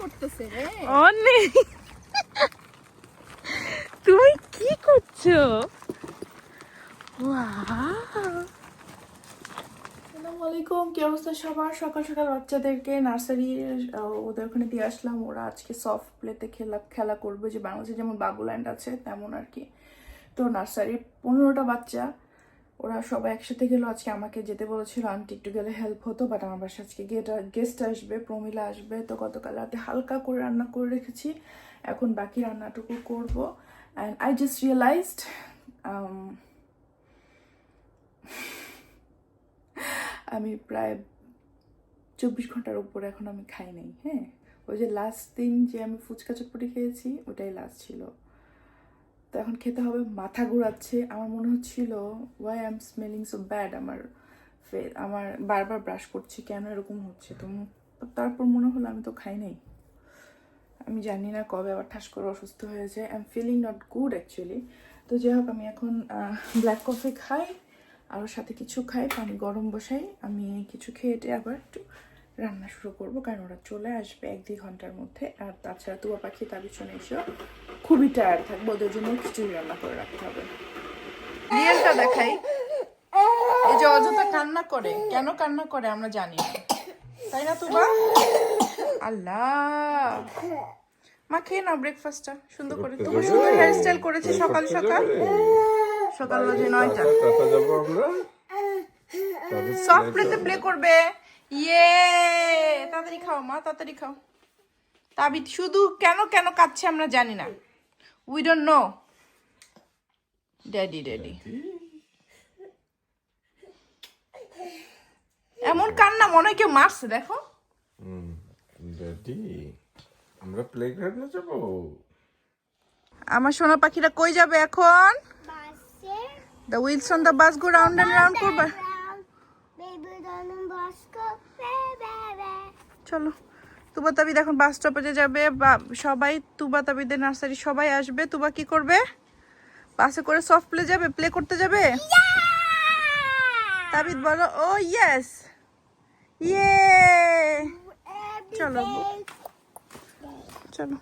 করতেছে রে। অনেক তুমি কি করছ? আলাইকুম কি অবস্থা সবার? সকাল সকাল বাচ্চাদেরকে নার্সারি ওদের ওখানে দিয়ে আসলাম। ওরা আজকে সফট প্লেতে খেলা খেলা করবে। যে বাংলাদেশে যেমন বাবুল্যান্ড আছে তেমন আর কি। তো নার্সারির পনেরোটা বাচ্চা। ওরা সবাই একসাথে গেলো। আজকে আমাকে যেতে বলেছিল, আন্টি একটু গেলে হেল্প হতো বাট আমার বাসায় আজকে গেস্ট আসবে, প্রমিলা আসবে। তো গতকাল রাতে হালকা করে রান্না করে রেখেছি। এখন বাকি রান্নাটুকু করব। অ্যান্ড আই জাস্ট রিয়েলাইজড আমি প্রায় চব্বিশ ঘণ্টার উপরে এখন আমি খাই নাই হ্যাঁ? ওই যে লাস্ট দিন যে আমি ফুচকা চটপটি খেয়েছি, ওটাই লাস্ট ছিল। তো এখন খেতে হবে, মাথা ঘোরাচ্ছে। আমার মনে হচ্ছিল why I am smelling so bad আমার আমার বারবার ব্রাশ করছি, কেন এরকম হচ্ছে? তো তারপর মনে হলো, আমি তো খাই নাই। আমি জানি না কবে আবার ঠাস করে অসুস্থ হয়ে যায়। I am feeling not good actually তো যাই হোক, আমি এখন ব্ল্যাক কফি খাই আর ওর সাথে কিছু খাই, পানি গরম বসাই। আমি কিছু খেয়ে টেয়ে আবার একটু রান্না শুরু করব, কারণ ওরা চলে আসবে এক দুই ঘণ্টার মধ্যে। আর তাছাড়া তুয়া পাখি, তার পিছনে এসেও খুবই টায়ার্ড থাকবে ওদের জন্য খিচুড়ি রান্না করে রাখতে হবে। রিয়েলটা দেখাই। এই যে অযথা কান্না করে কেন কান্না করে আমরা জানি না। তাই না তুবা? আল্লাহ। মা খেয়ে নাও ব্রেকফাস্টটা সুন্দর করে। তুমি সুন্দর হেয়ার স্টাইল করেছি সকাল সকাল। সকাল বাজে নয়টা। সফট প্লেতে প্লে করবে। ইয়ে তাড়াতাড়ি খাও মা তাড়াতাড়ি খাও। তাবিদ শুধু কেন কেন কাচ্ছে আমরা জানি না। We don't know daddy daddy এমন কান্না মনে হয় কেউ মারছে দেখো। ড্যাডি আমরা প্লেগ্রাউন্ডে যাব। আমার সোনা পাখিরা কই যাবে এখন? The wheels on the bus go round and round করবে. চলো। তুবা তাবিদ এখন বাস স্টপেজে যাবে বা সবাই তুবা তাবিদের নার্সারি সবাই আসবে। তুবা কি করবে? বাসে করে সফট প্লে যাবে প্লে করতে যাবে? তাবিদ বলো ও ইয়েস ইয়ে চলো। চলো।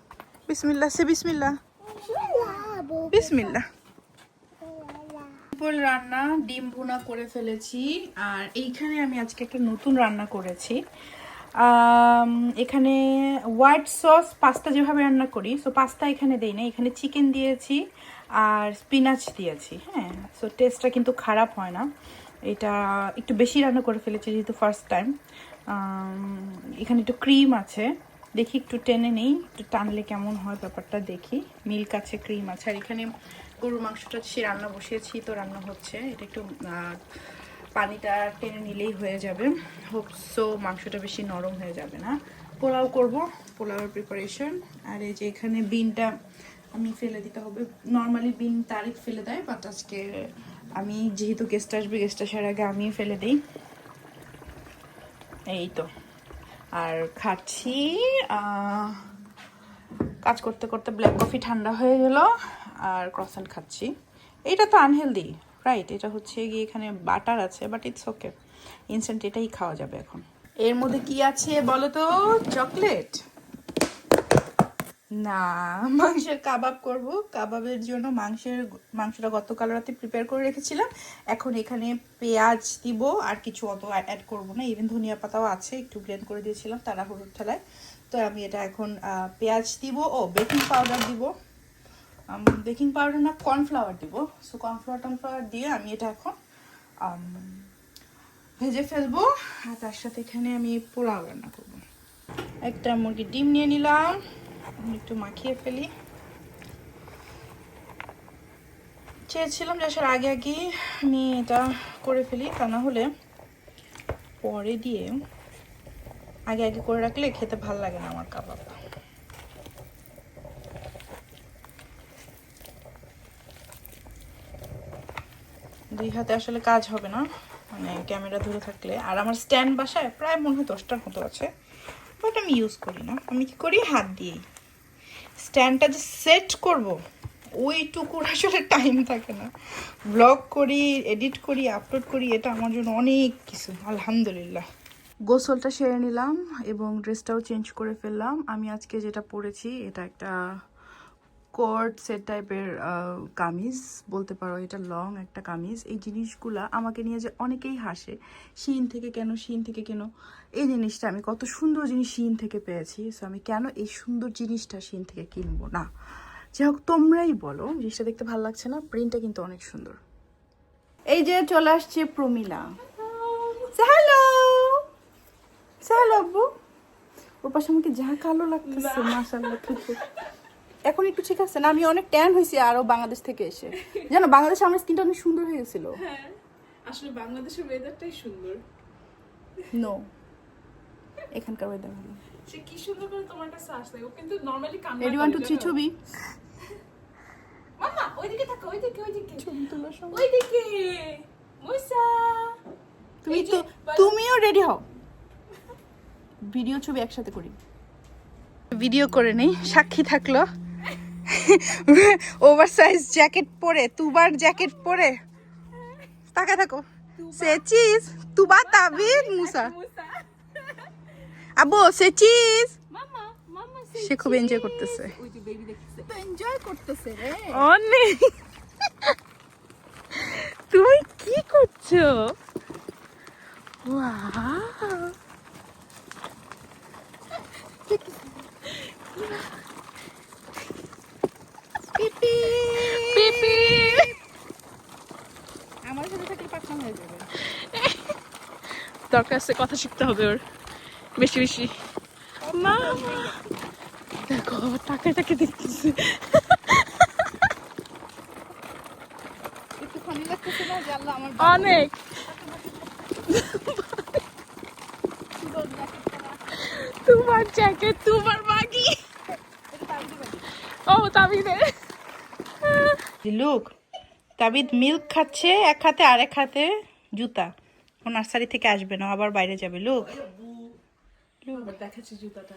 বিসমিল্লা সে বিসমিল্লা বিসমিল্লা রান্না ডিম ভুনা করে ফেলেছি। আর এইখানে আমি আজকে একটা নতুন রান্না করেছি। এখানে হোয়াইট সস পাস্তা যেভাবে রান্না করি সো পাস্তা এখানে দেই না এখানে চিকেন দিয়েছি আর স্পিনাচ দিয়েছি হ্যাঁ। সো টেস্টটা কিন্তু খারাপ হয় না। এটা একটু বেশি রান্না করে ফেলেছি যেহেতু ফার্স্ট টাইম এখানে একটু ক্রিম আছে। দেখি একটু টেনে নেই, একটু টানলে কেমন হয় ব্যাপারটা দেখি। মিল্ক আছে ক্রিম আছে। আর এখানে গরুর মাংসটা সে রান্না বসিয়েছি, তো রান্না হচ্ছে। এটা একটু পানিটা টেনে নিলেই হয়ে যাবে। হোপ সো মাংসটা বেশি নরম হয়ে যাবে না। পোলাও করব, পোলাওয়ের প্রিপারেশন আর এই যে এখানে বিনটা আমি ফেলে দিতে হবে। নর্মালি বিন তারিখ ফেলে দেয় বাট আজকে আমি যেহেতু গেস্ট আসবে গেস্ট আসার আগে আমি ফেলে দিই। এই তো। আর খাচ্ছি কাজ করতে করতে ব্ল্যাক কফি ঠান্ডা হয়ে গেল, আর ক্রসান্ট খাচ্ছি। এটা তো আনহেলদি রাইট এটা হচ্ছে গিয়ে এখানে বাটার আছে বাট ইটস ওকে ইনস্ট্যান্ট এটাই খাওয়া যাবে এখন। এর মধ্যে কি আছে বলো তো চকলেট না, মাংসের কাবাব করব। কাবাবের জন্য মাংসের, মাংসটা গতকাল রাতে প্রিপেয়ার করে রেখেছিলাম। এখন এখানে পেঁয়াজ দিব, আর কিছু অত অ্যাড করব না। ইভেন ধনিয়া পাতাও আছে, একটু ব্লেন্ড করে দিয়েছিলাম তারা হলুদ ঠেলায়। তো আমি এটা এখন পেঁয়াজ দিব, ও বেকিং পাউডার দিব। বেকিং পাউডার না কর্নফ্লাওয়ার দিব। সো কর্নফ্লাওয়ার টনফ্লাওয়ার দিয়ে আমি এটা এখন ভেজে ফেলব। আর তার সাথে এখানে আমি পোলাও রান্না করব। একটা মুরগির ডিম নিয়ে নিলাম। একটু মাখিয়ে ফেলি। চেয়েছিলাম যে আসার আগে আগে আমি এটা করে ফেলি, তা না হলে পরে দিয়ে আগে আগে করে রাখলে খেতে ভালো লাগে না আমার কাবাব। দুই হাতে আসলে কাজ হবে না মানে ক্যামেরা ধরে থাকলে। আর আমার স্ট্যান্ড বাসায় প্রায় মনে হয় দশটার মতো আছে, বাট আমি ইউজ করি না। আমি কি করি? হাত দিয়েই। স্ট্যান্ডটা যে সেট করব, ওইটুকুর আসলে টাইম থাকে না। ব্লগ করি এডিট করি আপলোড করি, এটা আমার জন্য অনেক কিছু, আলহামদুলিল্লাহ। গোসলটা সেরে নিলাম এবং ড্রেসটাও চেঞ্জ করে ফেললাম। আমি আজকে যেটা পরেছি, এটা একটা কোর্ট সেট টাইপের কামিজ বলতে পারো এটা লং একটা কামিজ এই জিনিসগুলা আমাকে নিয়ে যে অনেকেই হাসে শিন থেকে কেন শিন থেকে কেন এই জিনিসটা আমি কত সুন্দর জিনিস শিন থেকে পেয়েছি সো আমি কেন এই সুন্দর জিনিসটা শিন থেকে কিনবো না। যাই হোক তোমরাই বলো জিনিসটা দেখতে ভালো লাগছে না প্রিন্টটা কিন্তু অনেক সুন্দর। এই যে চলে আসছে প্রমিলা। হ্যালো হ্যালো আব্বু। ওর পাশে আমাকে যা কালো লাগতেছে মাশাআল্লাহ খুব এখন একটু ঠিক আছে? না আমি অনেক ট্যান হয়েছি আরও বাংলাদেশ থেকে এসে। জানো বাংলাদেশে আমার স্কিনটা অনেক সুন্দর হয়ে গেছিল। হ্যাঁ আসলে বাংলাদেশের ওয়েদারটাই সুন্দর। নো এখানকার ওয়েদার ভালো। সে কি সুন্দর করে তোমার কাছে আসলে ও কিন্তু নরমালি কান্না রেডি ওয়ান টু থ্রি ছবি। মামা ওইদিকে থাকো ওইদিকে ওইদিকে। ছবি তোলার সময় ওইদিকে। মুসা তুমি এই যে তো তুমিও রেডি হও। ভিডিও ছবি একসাথে করি। ভিডিও করে নেই সাক্ষী থাকল। ওভার সাইজ জ্যাকেট পরে তুবার জ্যাকেট পরে। তাকা থাকো। Say cheese Tuba Tabid Musa. আব্বু সে চিজ সে খুব এনজয় করতেছে। এনজয় করতেছে অনেক। তুমি কি করছ? ওয়াও পিপি। পিপি আমার সাথে থাকলে পাঠানো হয়ে যাবে দরকার আছে কথা শিখতে হবে ওর। বেশি বেশি। মা! দেখো দেখতেছে। অনেক। তোমার জ্যাকেট তোমার বাগি। ও তাবিদে লুক তাবিদ মিল্ক খাচ্ছে এক হাতে আর এক হাতে জুতা। ও নার্সারি থেকে আসবে না আবার বাইরে যাবে। লুক। দেখাচ্ছি জুতাটা।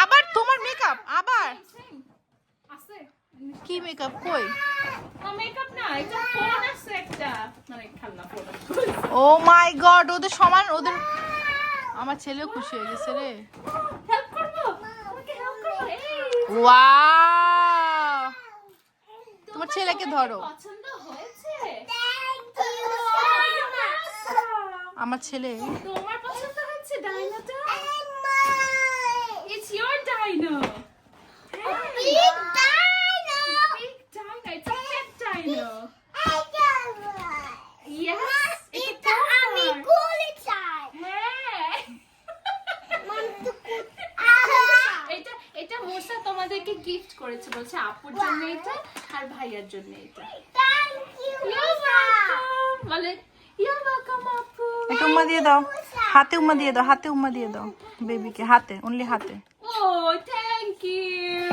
আবার তোমার মেকআপ আবার? কি মেকআপ কই? ও মাই গড ওদের সমান ওদের আমার ছেলেও খুশি হয়ে গেছে রে হেল্প করব তোমাকে হেল্প করব এই ওয়াও তোমার ছেলেকে ধরো। পছন্দ হয়েছে? আমার ছেলে। তোমার পছন্দ হচ্ছে ডাইনোটা. গিফট করেছে বলছে আপুর জন্য এটা আর ভাইয়ার জন্য এটা. বলে উম্মা দিয়ে দাও। হাতে উম্মা দিয়ে দাও হাতে উম্মা দিয়ে দাও বেবিকে হাতে অনলি হাতে। Oh, thank you.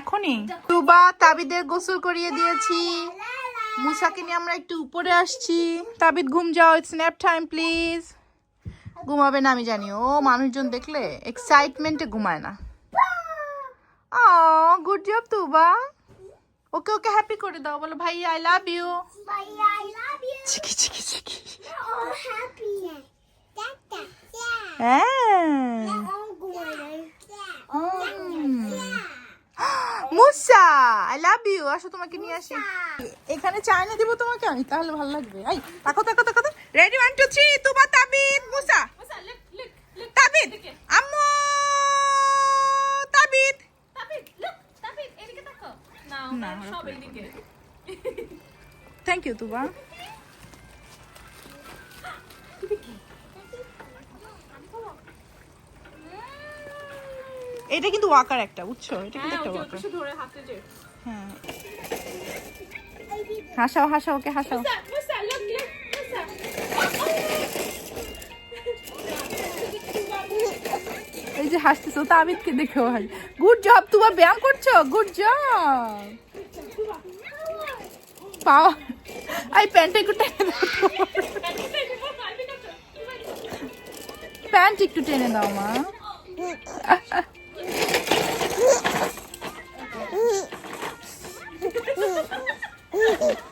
এখনই? তুবা তাবিদের গোসল করিয়ে দিয়েছি। মুসাকে নিয়ে আমরা একটু উপরে আসছি। তাবিদ ঘুম যাও স্ন্যাপ টাইম প্লিজ ঘুমাবে না আমি জানি। ও মানুষজন দেখলে এক্সাইটমেন্টে ঘুমায় না। ও তুবা ওকে ওকে হ্যাপি করে দাও। বলো ভাই আই লাভ ইউ চিকি চিকি চিকি হ্যাঁ। মুসা আই লাভ ইউ আসো তোমাকে নিয়ে আসি। এখানে চায়না দিব তোমাকে আমি তাহলে ভালো লাগবে। আই তাকো তাকো তাকো রেডি ওয়ান টু থ্রি তোমার তাবিদ মুসা. তাবিদ আম্মু তাবিদ তাবিদ, look, তাবিদ, এদিকে তাকো। না, না, সব এদিকে। Thank you Tuba. এটা কিন্তু ওয়াকার একটা বুঝছ? এটা কিন্তু হ্যাঁ, একটা ওয়াকার। ধরে হাতে যে। হ্যাঁ। হাসাও হাসাও ওকে হাসাও। এই যে হাসতেছো তাবিদকে দেখেও হাস। গুড জব তুবা ব্যায়াম করছ? গুড জব আই প্যান্ট একটু টেনে দাও। প্যান্ট একটু টেনে দাও মা।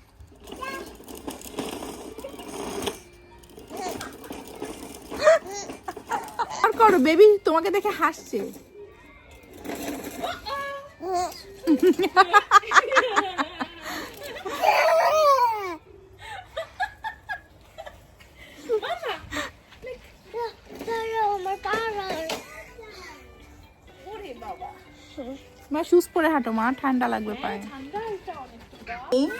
করো বেবি তোমাকে দেখে হাসছে। মা শুজ পরে হাঁটো, মা, ঠান্ডা লাগবে পায়ে। এই-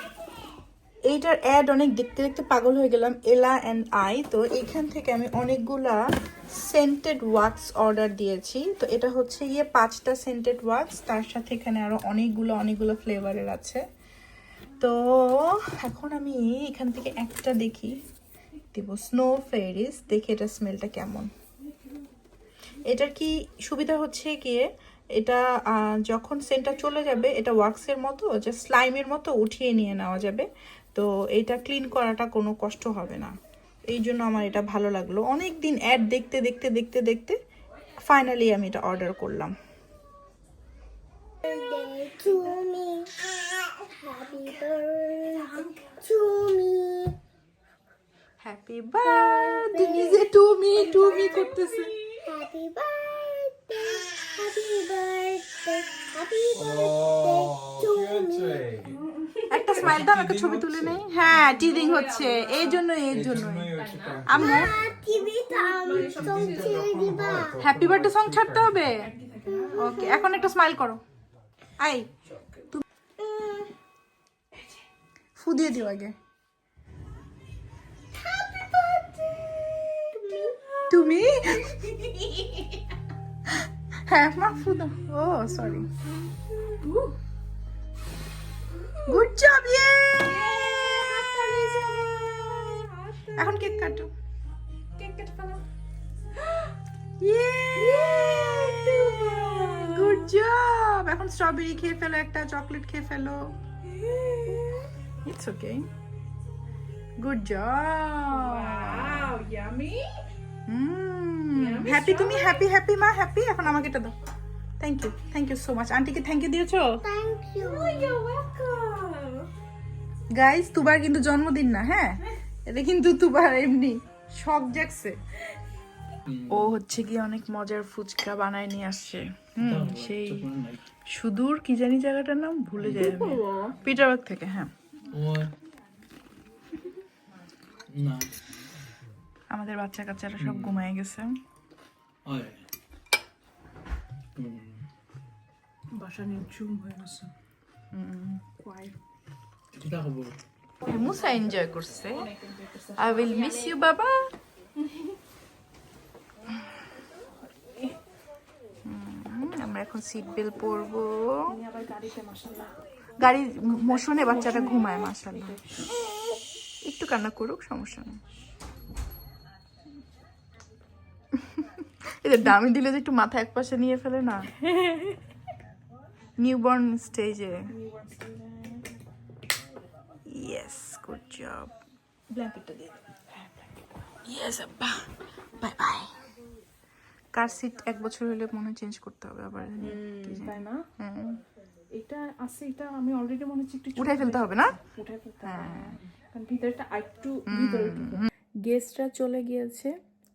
এইটার অ্যাড অনেক দেখতে দেখতে পাগল হয়ে গেলাম এলা অ্যান্ড আই তো এখান থেকে আমি অনেকগুলা সেন্টেড ওয়াক্স অর্ডার দিয়েছি। তো এটা হচ্ছে গিয়ে পাঁচটা সেন্টেড ওয়াক্স তার সাথে এখানে আরও অনেকগুলো অনেকগুলো ফ্লেভারের আছে। তো এখন আমি এখান থেকে একটা দেখি। দিব স্নো ফেরিস দেখি এটা স্মেলটা কেমন। এটার কি সুবিধা হচ্ছে গিয়ে এটা যখন সেন্টটা চলে যাবে, এটা ওয়াক্সের মতো যে স্লাইমের মতো উঠিয়ে নিয়ে নেওয়া যাবে। তো এটা ক্লিন করাটা কোনো কষ্ট হবে না। এই জন্য আমার এটা ভালো লাগল অনেক দিন অ্যাড দেখতে দেখতে দেখতে দেখতে ফাইনালি আমি এটা অর্ডার করলাম birthday to me. Happy birthday to me. Happy birthday নিজে টুমি টুমি করতেছে Happy birthday. স্মাইল দাও একটা ছবি তুলে নেই। হ্যাঁ টিদিং হচ্ছে। এই জন্য এর জন্য আম্মু? হ্যাপি বার্থডে সং ছাড়তে হবে? ওকে এখন একটা স্মাইল করো। আই তুমি ফু দিয়ে দিও আগে. তুমি? হ্যাঁ মা ফু দাও। ও সরি গুড জব ইয়ে এখন কেক কাটো। কেক কেটে ফেলো। গুড জব এখন স্ট্রবেরি খেয়ে ফেলো একটা চকলেট খেয়ে ফেলো। It's okay good job wow yummy happy তুমি হ্যাপি হ্যাপি মা হ্যাপি এখন আমাকে এটা দাও thank you thank you so much আন্টিকে থ্যাংক ইউ দিয়েছ? Thank you. You're welcome. Guys তুবার কিন্তু জন্মদিন না হ্যাঁ? এটা কিন্তু তুবার এমনি শখ জাগছে। ও হচ্ছে কি অনেক মজার ফুচকা বানায় নিয়ে আসছে। হুম সেই সুদূর কি জানি জায়গাটার নাম ভুলে যাই আমি। পিটারবার্গ থেকে হ্যাঁ। আমাদের বাচ্চা কাচ্চারা সব ঘুমায় গেছে। বাসা নিচুম হয়ে গেছে। মুসা এনজয় করছে আই উইল মিস ইউ বাবা আমরা এখন সিট বেল্ট পরবো। আবার গাড়িতে মাসাল্লাহ গাড়ি মোশনে বাচ্চাটা ঘুমায় মাসাল্লাহ একটু কান্না করুক সমস্যা নেই। এদের দামি দিলে যে একটু মাথা এক পাশে নিয়ে ফেলে না? নিউবর্ন স্টেজে ইয়েস গুড জব ব্ল্যাঙ্কেটটা দিয়ে ইয়েস আব্বা বাই বাই কার সিট এক বছর হলে মনে হয় চেঞ্জ করতে হবে আবার। তাই না? হুম। এটা আছে এটা আমি অলরেডি মনে হচ্ছে একটু উঠাই ফেলতে হবে না? উঠে ফেলতে হবে কারণ ভিতরটা আরেকটু ভিতরে গেস্টরা চলে গিয়েছে।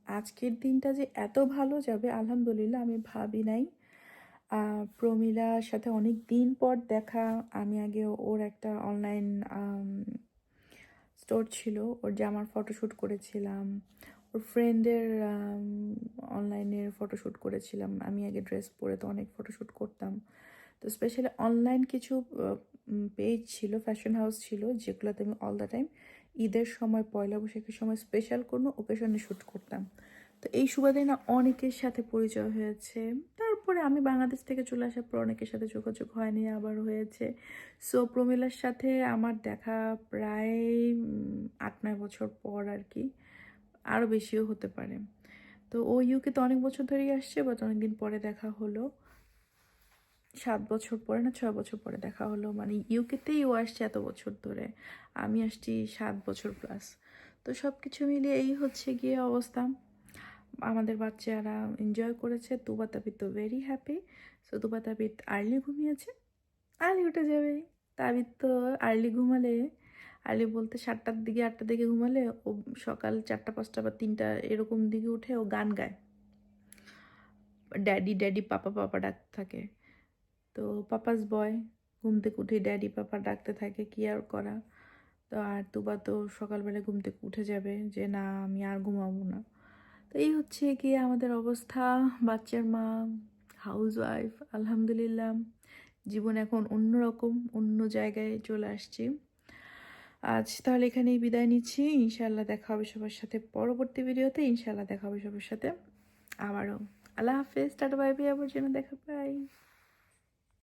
আজকের দিনটা যে এত ভালো যাবে আলহামদুলিল্লাহ আমি ভাবি নাই। প্রমিলার সাথে অনেক দিন পর দেখা। আমি আগে ওর একটা অনলাইন স্টোর ছিল। ওর জামার ফটোশ্যুট করেছিলাম, ওর ফ্রেন্ডের অনলাইনের ফটোশ্যুট করেছিলাম। আমি আগে ড্রেস পরে তো অনেক ফটোশ্যুট করতাম। তো স্পেশালি অনলাইন কিছু পেজ ছিল ফ্যাশন হাউস ছিল, যেগুলোতে আমি অল দ্য টাইম ঈদের সময়, পয়লা বৈশাখের সময় স্পেশাল কোনো ওকেশনে শ্যুট করতাম। তো এই সুবাদে না অনেকের সাথে পরিচয় হয়েছে। তারপরে আমি বাংলাদেশ থেকে চলে আসার পর অনেকের সাথে যোগাযোগ হয়নি, আবার হয়েছে। সো প্রমিলার সাথে আমার দেখা প্রায় আট, নয় বছর পর আর কি আরও বেশিও হতে পারে। তো ও ইউকে তো অনেক বছর ধরেই আসছে বাট অনেকদিন পরে দেখা হলো। সাত বছর পরে না, ছয় বছর পরে দেখা হলো। মানে ইউকেতেই ও আসছে এত বছর ধরে। আমি আসছি সাত বছর প্লাস তো সব কিছু মিলিয়ে এই হচ্ছে গিয়ে অবস্থা। আমাদের বাচ্চারা এনজয় করেছে। তুবা তাবিদ তো very happy so Tuba Tabid early ঘুমিয়েছে। আর্লি উঠে যাবে। তাবিদ তো আর্লি ঘুমালে। আর্লি বলতে সাতটার দিকে, আটটার দিকে ঘুমালে। ও সকাল চারটা, পাঁচটা বা তিনটা এরকম দিকে উঠে ও গান গায়। ড্যাডি ড্যাডি পাপা পাপা ডাকতে থাকে। তো পাপাস বয় ঘুম থেকে উঠে ড্যাডি পাপা ডাকতে থাকে, কি আর করা? তো আর তুবা তো সকালবেলা ঘুম থেকে উঠে যাবে যে, না, আমি আর ঘুমাবো না। তো এই হচ্ছে গিয়ে আমাদের অবস্থা। বাচ্চার মা হাউস ওয়াইফ আলহামদুলিল্লাহ। জীবন এখন অন্যরকম, অন্য জায়গায় চলে আসছি। আজ তাহলে এখানেই বিদায় নিচ্ছি। ইনশাল্লাহ দেখা হবে সবার সাথে পরবর্তী ভিডিওতে। ইনশাল্লাহ দেখা হবে সবার সাথে। আবারও। আল্লাহ হাফেজ। টাটা বাই বাই আবার যেন দেখা পাই